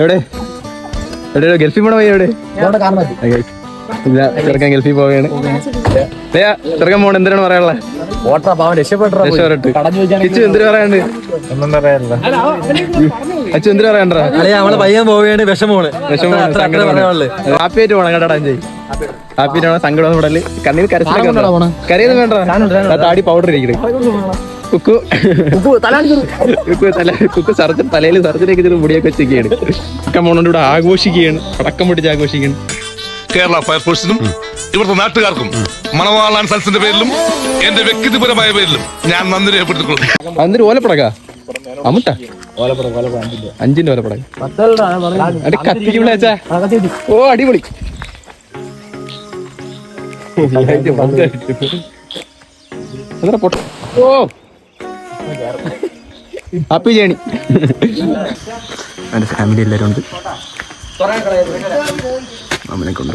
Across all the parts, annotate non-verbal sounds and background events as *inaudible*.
എവിടെ? എവിടെ ഗൾഫിൽ പോണ പയ്യ എവിടെ? ചെറുക്കൻ ഗൾഫിൽ പോവുകയാണ്. ചെറുക്കൻ പോണ എന്തിനാണ് പറയാനുള്ളത് എന്തിനു പറയാണ്ട്? എന്തിനു പറയാണ്ടാ? നമ്മൾ പയ്യൻ പോവുകയാണ് വിഷമമാണ്. ഹാപ്പി ആയിട്ട് പോണം കേട്ടാ ഹാപ്പി ആയിട്ട് സങ്കടം കണ്ണിൽ കരച്ചിലൊക്കെ? കരയൊന്നും വേണ്ട താടി പൗഡർ ഇരിക്കണേ. കുക്കു. കുക്കു തല കുക്കു സർജൻ തലയിൽ സർജനൊക്കെ ചെറു മുടിയൊക്കെ വെച്ചൊക്കെയാണ്. ഒക്കെ മോണോണ്ട് ഇവിടെ ആഘോഷിക്കുകയാണ്. പടക്കം പൊട്ടിച്ച് ആഘോഷിക്കുകയാണ്. കേരള ഫയർഫോഴ്സിനും ഇവിടുത്തെ നാട്ടുകാർക്കും മണവാളാൻ സൽസിന്റെ പേരിലും എന്റെ വ്യക്തിപരമായ പേരിലും ഞാൻ നന്ദി രേഖപ്പെടുത്തിക്കൊള്ളുന്നു. അതൊരു ഓലപ്പടക? അമുട്ട? അഞ്ചിന്റെ ഓലപ്പടക്ക അടി കത്തിക്ക് വിളിച്ചാ ഓ അടിപൊളി. അതെടാ പൊട്ട? ഓ ഹാപ്പി ജേണി. എന്റെ ഫാമിലി എല്ലാവരും ഉണ്ട്. അമ്മനെ കൊണ്ട്.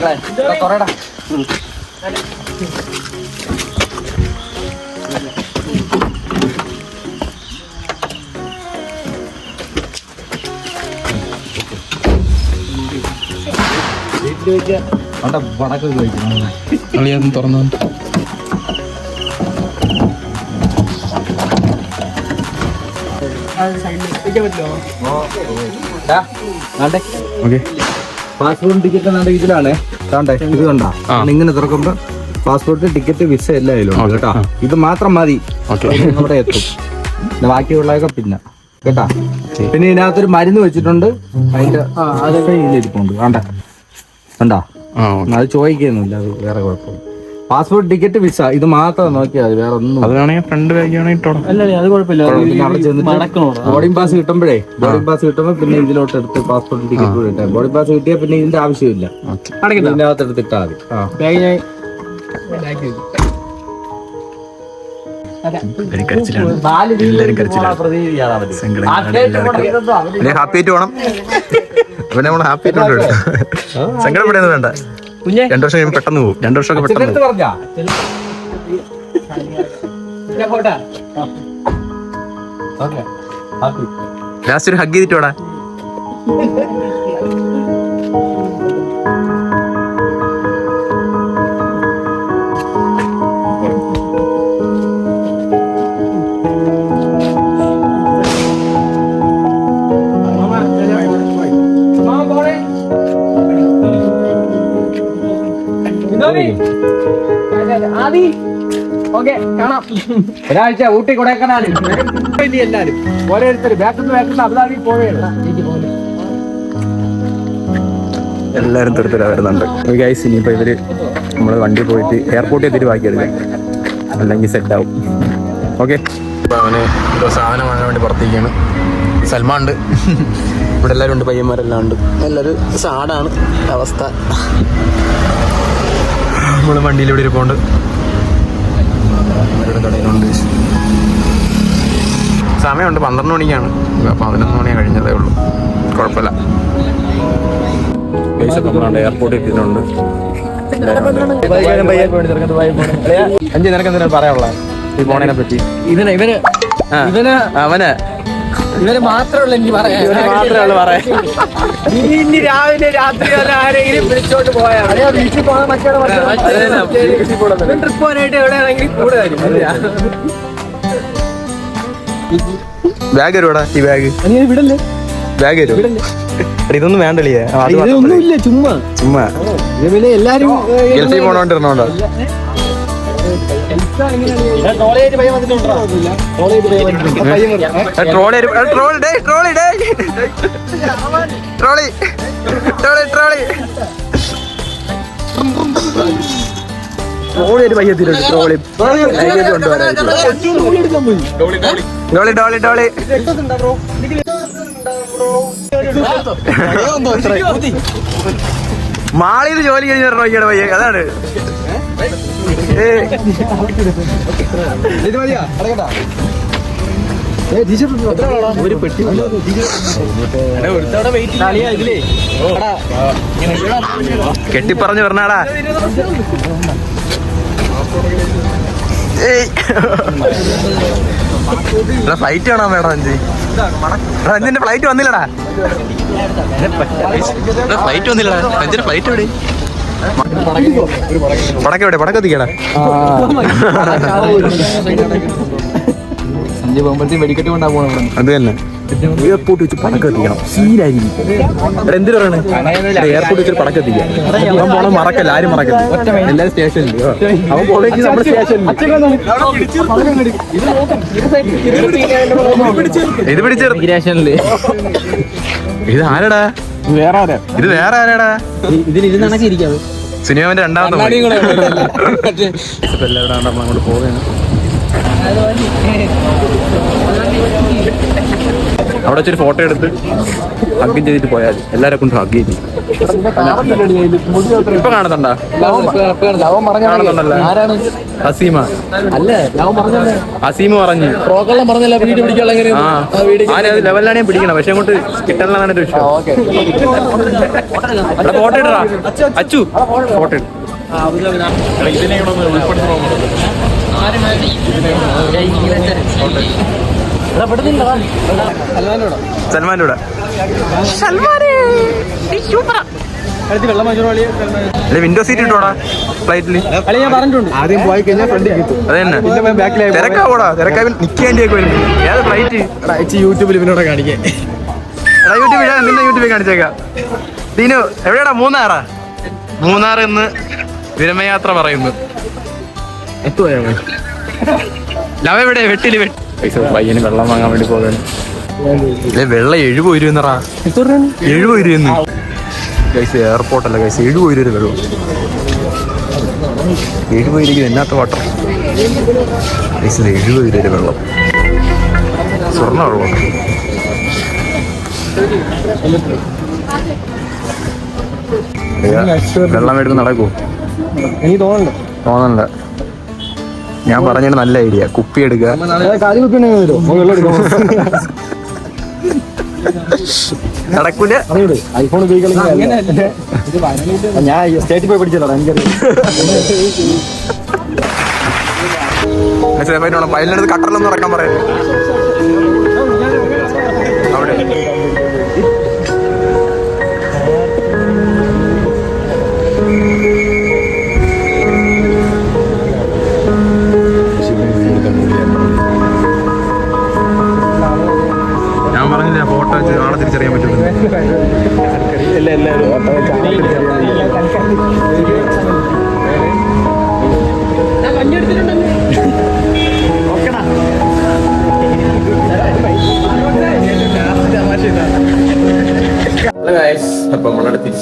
കളിയാന്ന് തുറന്നു. പാസ്പോർട്ട് ടിക്കറ്റ് എന്നാണ്ട് ഇതിലാണ് താണ്ടേ ഇത് കണ്ടാ. ഇങ്ങനെ തുറക്കുമ്പോ പാസ്പോർട്ട് ടിക്കറ്റ് വിസ എല്ലാം അതിലുണ്ട് കേട്ടാ. ഇത് മാത്രം മതി. ഓക്കെ. അവിടെ എത്തും. ബാക്കിയുള്ളതൊക്കെ പിന്നെ. കേട്ടാ? പിന്നെ ഇതിനകത്തൊരു മരുന്ന് വെച്ചിട്ടുണ്ട്. അതിന്റെ ഇരിപ്പുണ്ട്. വേണ്ട കണ്ടാ? അത് ചോദിക്കുന്നില്ല അത് വേറെ കുഴപ്പമില്ല. പാസ്പോർട്ട് ടിക്കറ്റ് വിസ ഇത് മാത്രം നോക്കിയാൽ മതി വേറെ ഒന്നും. അതിനാണെങ്കിൽ ഫ്രണ്ട് ബാഗാണെങ്കിൽ ഇട്ടോളാം അത് കുഴപ്പമില്ല. പിന്നെ ബോർഡിംഗ് പാസ് കിട്ടുമ്പോഴേ ബോർഡിംഗ് പാസ് കിട്ടുമ്പോൾ പിന്നെ ഇതിലോട്ട് എടുത്ത് പാസ്പോർട്ട് ടിക്കറ്റ് കൂടെ ഇട്ടാൽ ബോർഡിംഗ് പാസ് കിട്ടിയാൽ പിന്നെ ഇതിന്റെ ആവശ്യമില്ല. ഇതിന്റെ അകത്ത് എടുത്തിട്ടാ മതി. ഹാപ്പി ആയിട്ട് പോണം. *laughs* പിന്നെ നമ്മൾ ഹാപ്പി ആയിട്ട് സങ്കടപ്പെടുന്നത് വേണ്ട. രണ്ടു വർഷം കഴിയുമ്പോൾ പെട്ടെന്ന് പോകും. രണ്ടു വർഷമൊക്കെ പെട്ടെന്ന് പറഞ്ഞാ? ലാസ്റ്റ് ഒരു ഹഗ് ചെയ്തിട്ടോടാ *laughs* ഒരാഴ്ച ഊട്ടി കൊടൈക്കനാലിൽ എല്ലാരും ഓരോരുത്തർ ബാക്കിന്ന് ബാക്കിന്ന് അബുദാബി പോവുകയാണ് എല്ലാവരും തെറുത്തര വരുന്നുണ്ട്. ഗൈസ് ഇനിയിപ്പോൾ ഇവർ നമ്മൾ വണ്ടി പോയിട്ട് എയർപോർട്ടിൽ എത്തിയിട്ട് ബാക്കി എടുക്കാം അല്ലെങ്കിൽ സെറ്റ് ആവും. ഓക്കെ അവന് എന്തോ സാധനം വാങ്ങാൻ വേണ്ടി പുറത്തേക്കാണ് സൽമാൻ ഉണ്ട്. ഇവിടെ എല്ലാവരും ഉണ്ട് പയ്യന്മാരെല്ലാം ഉണ്ട്. എല്ലാവരും സാഡാണ് അവസ്ഥ. നമ്മൾ വണ്ടിയിൽ ഇവിടെ ഇരിപ്പുണ്ട്. കടയിലുണ്ട്. സമയമുണ്ട് പന്ത്രണ്ട് മണിക്കാണ്. പതിനൊന്ന് മണിയാണ് കഴിഞ്ഞതേ ഉള്ളൂ. കുഴപ്പമില്ല. നമ്മളാണ്ട് എയർപോർട്ടിൽ എത്തിയിട്ടുണ്ട്. അഞ്ച് നിനക്ക് എന്തിനാണ് പറയാനുള്ള ഈ ഫോണിനെ പറ്റി ഇവന്. ഇവന് അവന്. ഇവന് മാത്രമല്ല എനിക്ക് പറയാം മാത്രമേ ഉള്ളൂ പറയാൻ. ഇനി രാവിലെ രാത്രി വല്ല ആരെങ്കിലും വിളിച്ചോണ്ട് പോയാൽ വീട്ടിൽ പോകാൻ മറ്റേ ട്രിപ്പ് പോകാനായിട്ട് എവിടെയാണെങ്കിലും കൂടെ വരും ബാഗ് വരുവാടാ ഈ ബാഗ് വിടല്ലേ? ബാഗ് വരും ഇതൊന്നും വേണ്ടല്ലേ ചുമ്മാ. ചുമ്മാ. എല്ലാരും ഗൾഫിൽ പോണോണ്ടിരുന്നോണ്ടോ? Trolley trolley day trolley day trolley trolley trolley trolley ഒരു പയ്യത്തിലുണ്ട് trolley luggage trolley dolly dolly ജോലി കഴിഞ്ഞ നോക്കിയാണ് പയ്യ അതാണ് ഏ ഒരു പെട്ടി കെട്ടിപ്പറഞ്ഞു പറഞ്ഞാടാ ഫ്ലൈറ്റ് കാണാൻ വേണം അഞ്ചി അഞ്ചിന്റെ ഫ്ലൈറ്റ് വന്നില്ലടാ. ഫ്ലൈറ്റ് വന്നില്ലടാ. അഞ്ചിന്റെ ഫ്ലൈറ്റ് എവിടെ? പടക്ക എവിടെ? പടക്ക എത്തിക്കടാ. സഞ്ജയ് പോകുമ്പോഴത്തേക്ക് വെടിക്കെട്ട് കൊണ്ടാ പോകണം അത് തന്നെ. എയർപോർട്ട് വെച്ച് പടക്കം എത്തിക്കണം. സീനായിരിക്കും. എന്തിനു പറയണേ? എയർപോർട്ട് വെച്ച് പടക്കം എത്തിക്കാം. അവൻ പോണം മറക്കല്ല ആരും മറക്കല്ല. എല്ലാരും സ്റ്റേഷനിൽ അവൻ പോണെങ്കിൽ നമ്മുടെ സ്റ്റേഷനിൽ ഇത് ഇത് ആരടാ? വേറെ ആരാ? ഇത് വേറെ ആരാടാ? ഇതിൽ ഇരുന്നണക്കെ ഇരിക്കാതെ സിനിമാവിന്റെ രണ്ടാമത്തെ എല്ലാവരും അങ്ങോട്ട് പോവുകയാണ്? അവിടെ വെച്ചൊരു ഫോട്ടോ എടുത്ത് ഹഗ്ഗും ചെയ്തിട്ട് പോയാൽ. എല്ലാരെ കൊണ്ട് ഹഗ് ചെയ്തു ഇപ്പൊ കാണുന്നുണ്ടാ? അസീമ അല്ല ലവൻ പറഞ്ഞല്ലേ അസീമ പറഞ്ഞു ലെവലിലാണ് ഞാൻ പിടിക്കണം. പക്ഷെ അങ്ങോട്ട് കിട്ടണമെന്നാണ് എന്റെ വിഷയം. ഓക്കെ അച്ചു ഫോട്ടോ ഇട്ടു അച്ചു ഫോട്ടോ ഇട് സൽമാന്റെ കൂടെ അല്ലെ വിൻഡോ സീറ്റ് ഇട്ടോടാ പറഞ്ഞിട്ടുണ്ട്. ആദ്യം പോയി കഴിഞ്ഞാൽ തിരക്കാവോടാ വരും ഏത് ഫ്ലൈറ്റ് യൂട്യൂബിൽ ഇവനോട് കാണിക്കാൻ എടാ യൂട്യൂബിൽ യൂട്യൂബിൽ കാണിച്ചേക്കാം. ദീനു എവിടെയാടാ മൂന്നാറാ? മൂന്നാർ എന്ന് വിരമയാത്ര പറയുന്നു. ലവ എവിടെ വെട്ടിൽ വെട്ടി. പൈസ പയ്യന് വെള്ളം വാങ്ങാൻ വേണ്ടി പോകാൻ. വെള്ളം എഴുപത് രൂപ എഴുപത് രൂപ കൈസ് എയർപോർട്ടല്ല കൈസ് എഴുപത് രൂപ വെള്ളം. എഴുപത് രൂപയ്ക്ക് എന്നാത്ത വാട്ടർ കൈസ് എഴുപത് രൂപ വെള്ളം. സ്വർണ വെള്ളം. വെള്ളം എടുത്ത് നടക്കൂ. എനിക്ക് തോന്നണ്ട തോന്നണ്ട ഞാൻ പറഞ്ഞ നല്ല ഐഡിയ. കുപ്പി എടുക്കുക. നടക്കൂല. ഐഫോൺ ഉപയോഗിക്കണമെങ്കിൽ ഞാൻ സ്റ്റേറ്റിൽ പോയി പഠിച്ചല്ലോ എനിക്കറിയാം. പൈലിനടുത്ത് കട്ടറിലൊന്നും ഇറക്കാൻ പറയാം അവിടെ.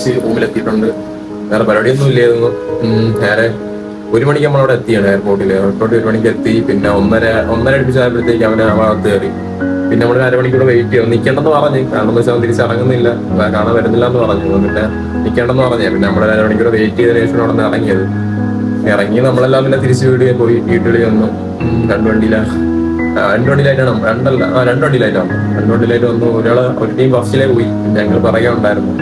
തിരിച്ച് റൂമിലെത്തിയിട്ടുണ്ട്. വേറെ പരിപാടിയൊന്നും ഇല്ലായിരുന്നു. നേരെ ഒരു മണിക്ക് നമ്മളവിടെ എത്തിയാണ് എയർപോർട്ടിൽ എയർപോർട്ടിൽ ഒരു മണിക്ക് എത്തി. പിന്നെ ഒന്നര ഒന്നര അടുപ്പിച്ചായപ്പോഴത്തേക്ക് അവനെ ആ ഭാഗത്ത് കയറി. പിന്നെ നമ്മൾ അരമണിക്കൂടെ വെയിറ്റ് ചെയ്യും നിൽക്കേണ്ടെന്ന് പറഞ്ഞു. കാരണം എന്ന് വെച്ചാൽ അവൻ തിരിച്ചിറങ്ങുന്നില്ല. കാണാൻ വരുന്നില്ല എന്ന് പറഞ്ഞു. പിന്നെ നിൽക്കേണ്ടെന്ന് പറഞ്ഞു. പിന്നെ നമ്മൾ അരമണിക്കൂടെ വെയിറ്റ് ചെയ്ത ശേഷം അവിടെ നിന്ന് ഇറങ്ങിയത്. ഇറങ്ങി നമ്മളെല്ലാം പിന്നെ തിരിച്ചു വീട് പോയി. വീട്ടിൽ വന്നു. രണ്ടു വണ്ടിയിലാണ് രണ്ട് വണ്ടിയിലായിട്ടാണ് രണ്ടല്ല ആ രണ്ട് വണ്ടിയിലായിട്ടാണ് രണ്ട് വണ്ടിയിലായിട്ട് വന്നു. ഒരാൾ ഒരു ടീം ബസ്സിലേ പോയി. ഞങ്ങൾ പറയുക ഉണ്ടായിരുന്നു.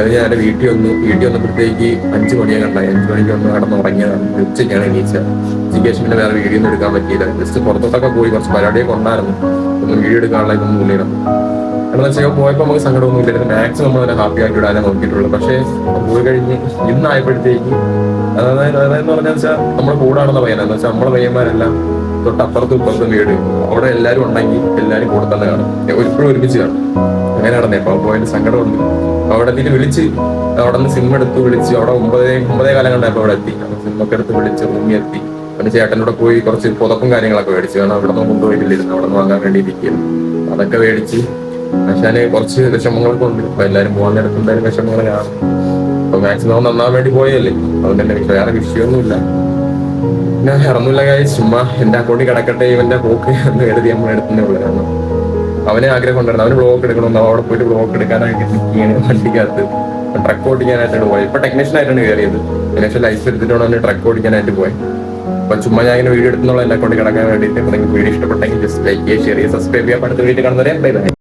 അത് ഞാൻ വീട്ടിൽ വന്നു. വീട്ടിൽ വന്നപ്പോഴത്തേക്ക് അഞ്ച് മണിയാണ് കണ്ടായി അഞ്ച് മണിക്ക് വന്ന് കടന്നുറങ്ങിയതാണ് ഉച്ചയ്ക്കാണ് എണീച്ചത്. പിന്നെ വേറെ വീഡിയോ ഒന്നും എടുക്കാൻ പറ്റിയില്ല. ജസ്റ്റ് പുറത്തോട്ടൊക്കെ പോയി കുറച്ച് പരിപാടിയൊക്കെ ഉണ്ടായിരുന്നു. ഒന്നും വീഡിയോ എടുക്കാനുള്ള ഇതൊന്നും ഇല്ലായിരുന്നു. കാരണം വെച്ചാൽ പോയപ്പോൾ നമുക്ക് സങ്കടമൊന്നും ഇല്ലായിരുന്നു മാക്സിമം നമ്മൾ തന്നെ ഹാപ്പി ആയിട്ട് ഇടാനേ നോക്കിയിട്ടുള്ളൂ. പക്ഷേ പോയി കഴിഞ്ഞ് ഇന്നായപ്പോഴത്തേക്ക് അതായത് അതായത് പറഞ്ഞാൽ വെച്ചാൽ നമ്മുടെ കൂടാണെന്ന പയ്യനെന്ന് വെച്ചാൽ നമ്മുടെ പയ്യന്മാരെല്ലാം തൊട്ടപ്പുറത്തും ഇപ്പുറത്തും വീട്. അവിടെ എല്ലാവരും ഉണ്ടെങ്കിൽ എല്ലാവരും കൂടെ തന്നെ കാണും. എപ്പോഴും ഒരുമിച്ച് കാണും. അങ്ങനെ നടന്നേ അപ്പോൾ പോയതിന് സങ്കടമുണ്ട്. അവിടെ എത്തിയിട്ട് വിളിച്ച് അവിടെ നിന്ന് സിം എടുത്ത് വിളിച്ച് അവിടെ ഒമ്പതേ ഒമ്പതേ കാലം കണ്ടപ്പോൾ അവിടെ എത്തി. സിമ്മൊക്കെ എടുത്ത് വിളിച്ച് റൂമിൽ എത്തി. പിന്നെ ചേട്ടനോട് പോയി കുറച്ച് പുതപ്പും കാര്യങ്ങളൊക്കെ മേടിച്ചു കാരണം അവിടെ നിന്ന് കൊണ്ടുപോയിട്ടില്ലായിരുന്നു. അവിടെ നിന്ന് വാങ്ങാൻ വേണ്ടി ഇരിക്കുന്നു അതൊക്കെ മേടിച്ച് പക്ഷേ കുറച്ച് വിഷമങ്ങളൊക്കെ ഉണ്ട് അപ്പൊ എല്ലാരും പോകാൻ നേരത്ത് എന്തായാലും വിഷമങ്ങൾ കാണും. അപ്പൊ മാക്സിമം നന്നാൻ വേണ്ടി പോയല്ലേ അതുകൊണ്ട് തന്നെ വിഷയം വേറെ വിഷയമൊന്നുമില്ല. പിന്നെ ഇറന്നില്ല കാര്യം ചുമ്മാ എന്റെ അക്കൗണ്ടിൽ കിടക്കട്ടെ ഇവന്റെ പോക്ക് എന്ന് എഴുതി നമ്മൾ എടുത്തേ ഉള്ളൂ അവനെ ആഗ്രഹം ഉണ്ടായിരുന്നു അവന് ബ്ലോക്ക് എടുക്കണം അവിടെ പോയിട്ട് ബ്ലോക്ക് എടുക്കാനായിട്ട് നിൽക്കുകയാണ് വണ്ടിക്കകത്ത്. ട്രക്ക് ഓടിക്കാനായിട്ടാണ് പോയത്. ഇപ്പൊ ടെക്നീഷ്യൻ ആയിട്ടാണ് കയറിയത്. അതിനുശേഷം ലൈസൻസ് എടുത്തിട്ടാണ് അവന് ട്രക്ക് ഓടിക്കാനായിട്ട് പോയത്. അപ്പൊ ചുമ്മാ ഞാൻ ഇങ്ങനെ വീഡിയോ എടുത്തുള്ള എന്നെ കൊണ്ട് കിടക്കാൻ വേണ്ടിയിട്ട്. നിങ്ങൾക്ക് വീഡിയോ ഇഷ്ടപ്പെട്ടെങ്കിൽ ജസ്റ്റ് ലൈക്ക് ചെയ്യുക ഷെയർ ചെയ്യുക സബ്സ്ക്രൈബ് ചെയ്യുക അടുത്ത വീഡിയോ കാണുന്നവരെ ബൈ ബൈ